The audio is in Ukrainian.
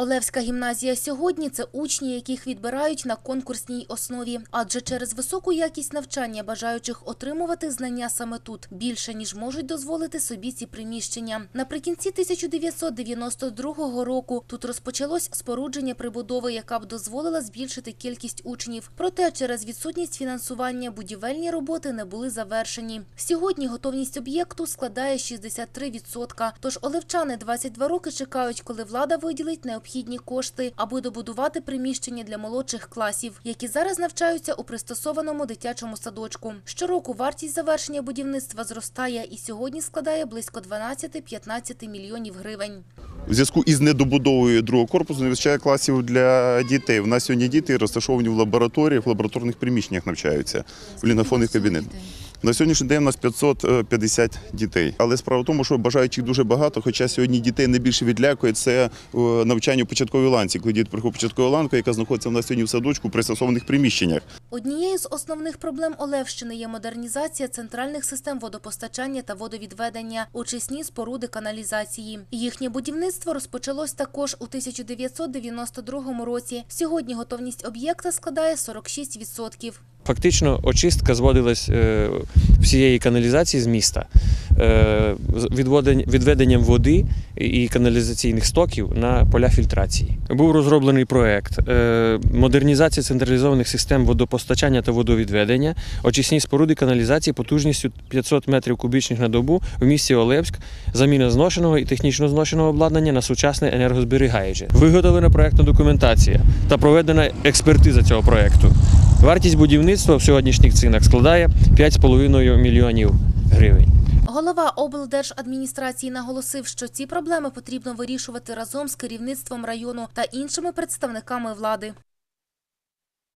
Олевська гімназія сьогодні це учні, яких відбирають на конкурсній основі. Адже через високу якість навчання бажаючих отримувати знання саме тут більше ніж можуть дозволити собі ці приміщення. Наприкінці 1992 року тут розпочалось спорудження прибудови, яка б дозволила збільшити кількість учнів. Проте через відсутність фінансування будівельні роботи не були завершені. Сьогодні готовність об'єкту складає 63%. Тож олевчани 22 роки чекають, коли влада виділить необхідні кошти, аби добудувати приміщення для молодших класів, які зараз навчаються у пристосованому дитячому садочку. Щороку вартість завершення будівництва зростає і сьогодні складає близько 12-15 мільйонів гривень. У зв'язку із недобудовою другого корпусу не вистачає класів для дітей. У нас сьогодні діти розташовані в лабораторіях, в лабораторних приміщеннях навчаються, в лінофонних кабінетах. На сьогоднішній день у нас 550 дітей. Але справа в тому, що бажаючих дуже багато, хоча сьогодні дітей найбільше відлякує це е, навчання у початковій ланці, коли діти приходять початкову ланку, яка знаходиться в нас сьогодні в садочку в пристосованих приміщеннях. Однією з основних проблем Олевщини є модернізація центральних систем водопостачання та водовідведення, очисні споруди каналізації. Їхнє будівництво розпочалось також у 1992 році. Сьогодні готовність об'єкта складає 46%. Фактично очистка зводилась е, всієї каналізації з міста е, відведенням води і каналізаційних стоків на поля фільтрації. Був розроблений проект е, модернізація централізованих систем водопостачання та водовідведення, очисні споруди каналізації потужністю 500 метрів кубічних на добу в місті Олевськ, заміна зношеного і технічно зношеного обладнання на сучасне енергозберігаюче. Виготовлена проектна документація та проведена експертиза цього проекту. Вартість будівництва в сьогоднішніх цінах складає 5,5 мільйонів гривень. Голова облдержадміністрації наголосив, що ці проблеми потрібно вирішувати разом з керівництвом району та іншими представниками влади.